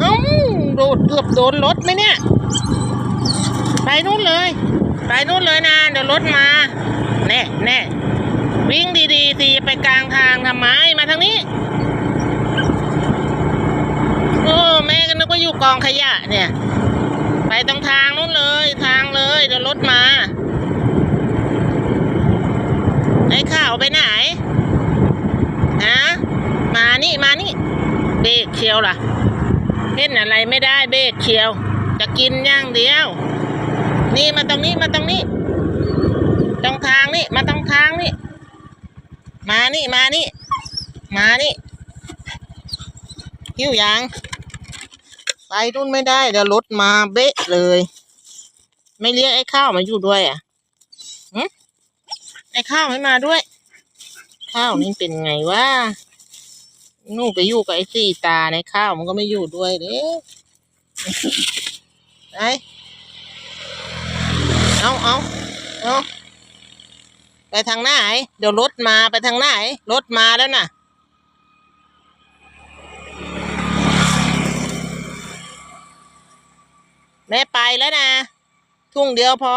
เอ้าโดดเกือบโดนรถไหมเนี่ย ไปนู่นเลย ไปนู่นเลยนะ เดี๋ยวรถมา แน่แน่วิ่งดีๆสิไปกลางทางทำไม มาทางนี้ โอ้แม่ก็นึกว่าอยู่กองขยะเนี่ย ไปตรงทางนู้นเลย ทางเลย เดี๋ยวรถมาไอ้ข่าวไปไหนฮะมานี่ มานี่เบรกเชียวล่ะ เห็นอะไรไม่ได้เบรกเชียว จะกินอย่างเดียว นี่มาตรงนี้มาตรงนี้ ตรงทางนี่มาตรงทางนี่ มานี่มานี่ มานี่หิ้วยังไปนู่นไม่ได้เดี๋ยวรถมาเบะเลย ไม่เรียกไอ้ข้าวมาอยู่ด้วยอะหึไอ้ข้าวไม่มาด้วย ข้าวนี่เป็นไงวะ นู่นไปอยู่กับไอ้สี่ตาในข้าวมันก็ไม่อยู่ด้วยเด้ไปเอาเอาเอาไปทางไหนเดี๋ยวรถมาไปทางไหนรถมาแล้วน่ะ แม่ไปแล้วนะ ทุ่งเดียวพอ